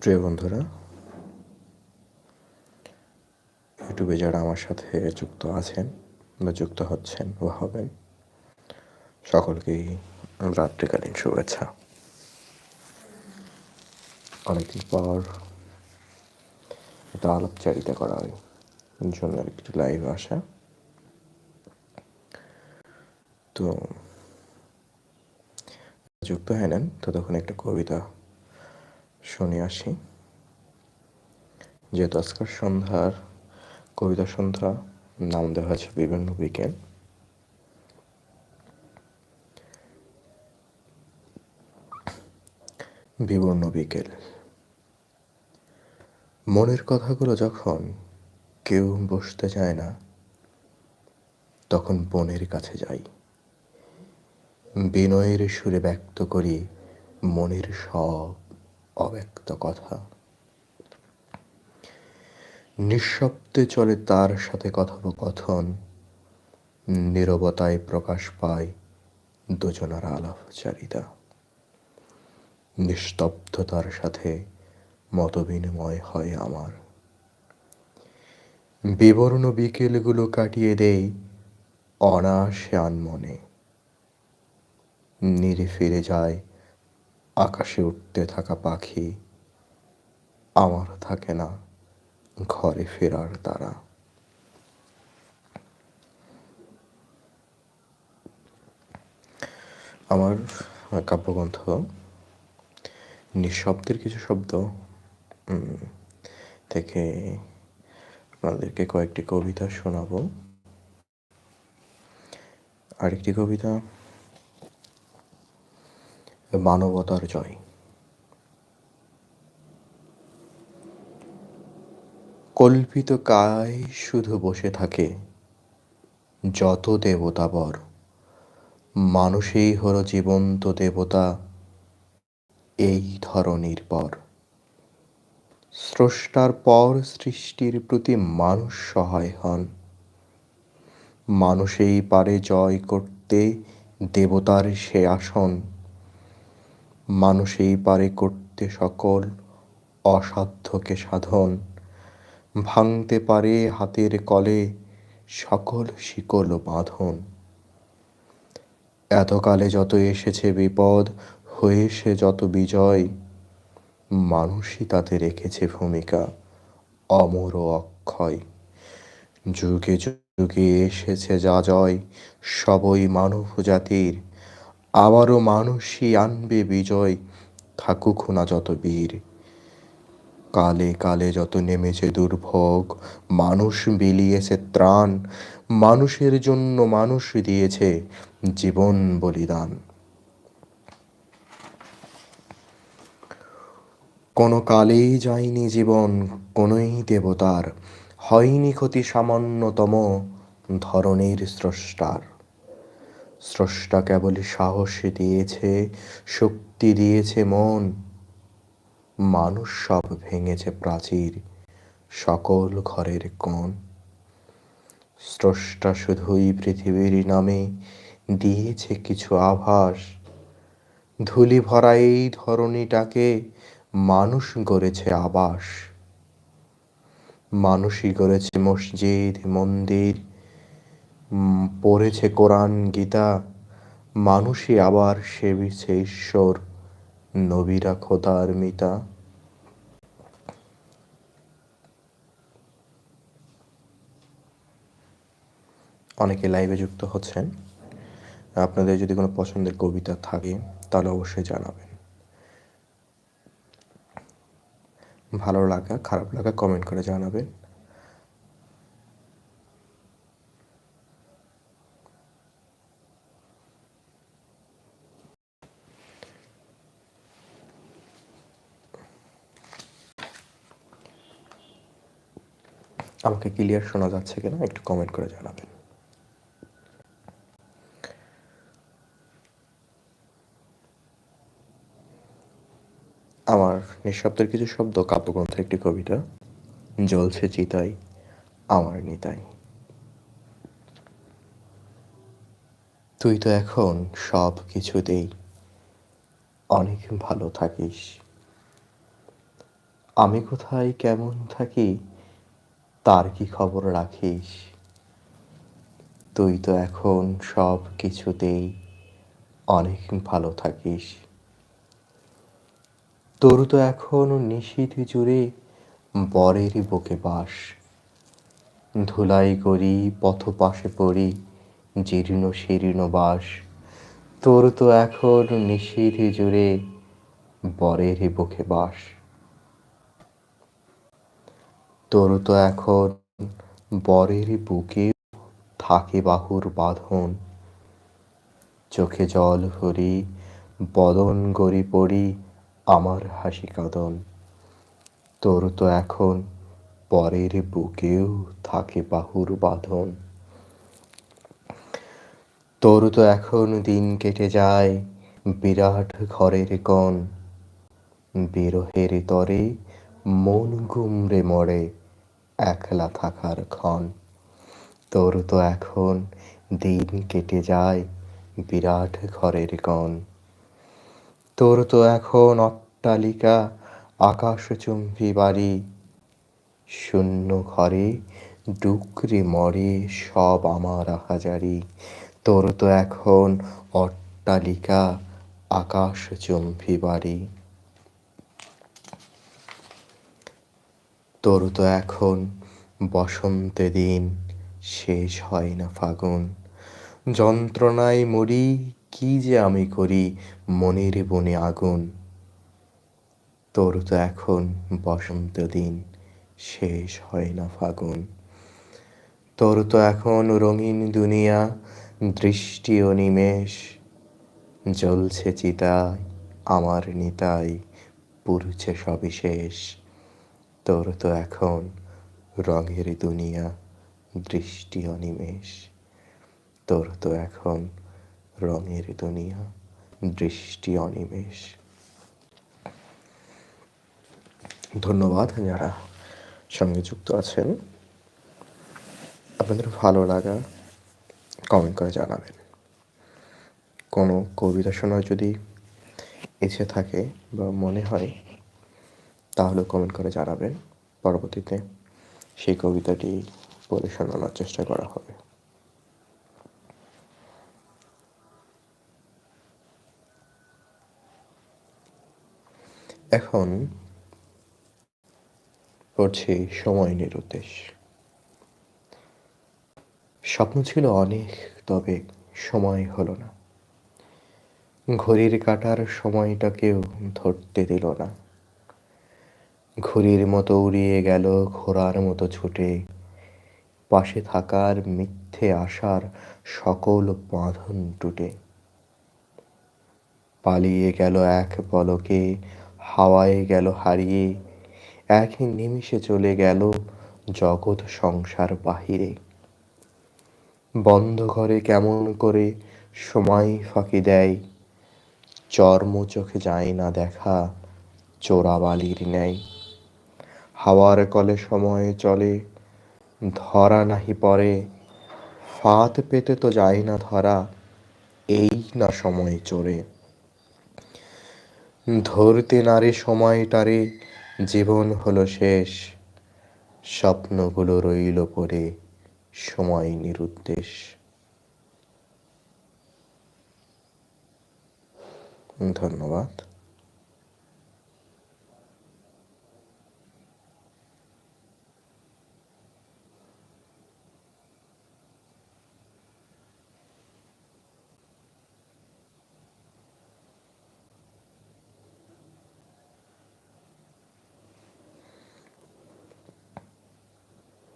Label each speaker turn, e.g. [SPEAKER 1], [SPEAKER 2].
[SPEAKER 1] প্রিয় বন্ধুরা, ইউটিউবে যারা আমার সাথে যুক্ত আছেন বা যুক্ত হচ্ছেন বা হবেন, সকলকেই রাত্রিকালীন শুভেচ্ছা। অনেকদিন পর এটা আলাপচারিতা করা হয় জন্য একটু লাইভ আসা। তো, যুক্ত হয় নেন, ততক্ষণ একটা কবিতা শুনে আসি। যেহেতু আজকের সন্ধ্যার কবিতা সন্ধ্যা, নাম দেওয়া হয়েছে বিভিন্ন বিকেল বিবর্ণ বিকেল মনের কথাগুলো যখন কেউ বসতে চায় না, তখন বনের কাছে যাই। বিনয়ের সুরে ব্যক্ত করি মনের সব অব্যক্ত কথা। নিঃশব্দে চলে তার সাথে কথোপকথন। নীরবতায় প্রকাশ পায় দুজনার আলাপচারিতা। নিস্তব্ধতার সাথে মতবিনিময় হয় আমার। বিবর্ণ বিকেলগুলো কাটিয়ে দেই অনাসে আনমনে নিরে ফিরে যায় আকাশে উঠতে থাকা পাখি আমার থাকে না ঘরে ফেরার তারা। আমার কাব্যগ্রন্থ নিঃশব্দের কিছু শব্দ থেকে আপনাদেরকে কয়েকটি কবিতা শোনাবো। আরেকটি কবিতা মানবতার জয়। কল্পিত কায় শুধু বসে থাকে, যত দেবতাবর মানুষেই হলো জীবন্ত দেবতা, এই ধরনের পর। স্রষ্টার পর সৃষ্টির প্রতি মানুষ সহায় হন। মানুষেই পারে জয় করতে দেবতার সে আসন। মানুষেই পারে করতে সকল অসাধ্যকে সাধন। ভাঙতে পারে হাতের কলে সকল শিকল বাঁধন। এতকালে যত এসেছে বিপদ, হয়েছে যত বিজয়, মানুষই তাতে রেখেছে ভূমিকা, অমর ও অক্ষয়। যুগে যুগে এসেছে যা জয়, সবই মানব জাতির আবারও মানুষই আনবে বিজয়। থাকুক না যত বীর। কালে কালে যত নেমেছে দুর্ভোগ, মানুষ বিলিয়েছে ত্রাণ, মানুষের জন্য মানুষ দিয়েছে জীবন বলিদান। কোনো কালেই যায়নি জীবন, কোনোই দেবতার, হয়নি ক্ষতি সামান্যতম ধরনের স্রষ্টার। স্রষ্টা কেবলই সাহস দিয়েছে, শক্তি দিয়েছে মন। মানুষ সব ভেঙেছে প্রাচীর, সকল ঘরের কোণ। স্রষ্টা শুধুই পৃথিবীর নামে দিয়েছে কিছু আভাস। ধুলি ভরা এই ধরনীটাকে মানুষ গড়েছে আবাস। মানুষই গড়েছে মসজিদ, মন্দির পড়েছে কোরআন, গীতা, মানুষই আবার সেবিছে ঈশ্বর, নবীরা খোদার মিতা। অনেকে লাইভে যুক্ত হচ্ছেন। আপনাদের যদি কোনো পছন্দের কবিতা থাকে, তাহলে অবশ্যই জানাবেন। ভালো লাগা, খারাপ লাগা কমেন্ট করে জানাবেন। আমাকে ক্লিয়ার শোনা যাচ্ছে কিনা একটু কমেন্ট করে জানাবেন। আমার নিঃশব্দের কিছু শব্দ কাব্যগ্রন্থের একটি কবিতা, জ্বলছে চিতাই আমার নিতাই। তুই তো এখন সব কিছুতেই অনেক ভালো থাকিস। আমি কোথায় কেমন থাকি তার কি খবর রাখিস? তুই তো এখন সব কিছুতেই অনেক ভালো থাকিস। তোর তো এখন নিশীথ জুড়ে বরেরই বুকে বাস। ধুলাই করি পথ পাশে পড়ি, জীর্ণ শীর্ণ বাস। তোর তো এখন নিশীথ জুড়ে বরেরই বুকে বাস। তোর তো এখন বরের বুকে থাকে বাহুর বাঁধন। চোখে জল ভরি বদন গড়ি পড়ি আমার হাসি কাঁদন। তোর তো এখন পরের বুকেও থাকে বাহুর বাঁধন। তোর তো এখন দিন কেটে যায় বিরাট ঘরের কন বিরহের তরে মন গুমরে মরে একলা থাকার ক্ষণ। তোর তো এখন দিন কেটে যায় বিরাট ঘরের কন তোর তো এখন অট্টালিকা, আকাশচুম্বী বাড়ি। শূন্য ঘরে ডুকরে মরে সব আমার হাজারি। তোর তো এখন অট্টালিকা, আকাশচুম্বী বাড়ি। তোর তো এখন, বসন্তে দিন শেষ হয় না ফাগুন। যন্ত্রণায় মরি, কি যে আমি করি মনের বনে আগুন। তোর তো এখন বসন্ত দিন শেষ হয় না ফাগুন। তোর তো এখন রঙিন দুনিয়া, দৃষ্টি ও নিমেষ জ্বলছে চিতায়, আমার নিতাই পুরুছে সবিশেষ। তোর তো এখন রঙের দুনিয়া, দৃষ্টি অনিমেষ। তোর তো এখন রঙের দুনিয়া, দৃষ্টি অনিমেষ। ধন্যবাদ যারা সঙ্গে যুক্ত আছেন। আপনাদের ভালো লাগা কমেন্ট করে জানাবেন। কোনো কবিতা শোনার যদি ইচ্ছে থাকে বা মনে হয় তাহলে কমেন্ট করে জানাবেন। পরবর্তীতে সেই কবিতাটি পড়ে শোনানোর চেষ্টা করা হবে। এখন পড়ছি সময় নিরুদ্দেশ স্বপ্ন ছিল অনেক, তবে সময় হলো না। ঘড়ির কাটার সময়টাকেও ধরতে দিল না। ঘুড়ির মতো উড়িয়ে গেল ঘোড়ার মতো ছুটে। পাশে থাকার মিথ্যে আশার সকল বাঁধন টুটে। পালিয়ে গেল এক পলকে, হাওয়ায় গেল হারিয়ে, এক নিমিষে চলে গেল জগৎ সংসার বাহিরে। বন্ধ ঘরে কেমন করে সময় ফাঁকি দেয়, চর্ম চোখে যায় না দেখা, চোরাবালির ন্যায়। হাওয়ার কলে সময় চলে, ধরা নাহি পরে ফাঁদ পেতে তো যায় না ধরা, এই না সময় চড়ে। ধরতে নারে সময়টারে জীবন হলো শেষ। স্বপ্নগুলো রইল পড়ে, সময় নিরুদ্দেশ। ধন্যবাদ।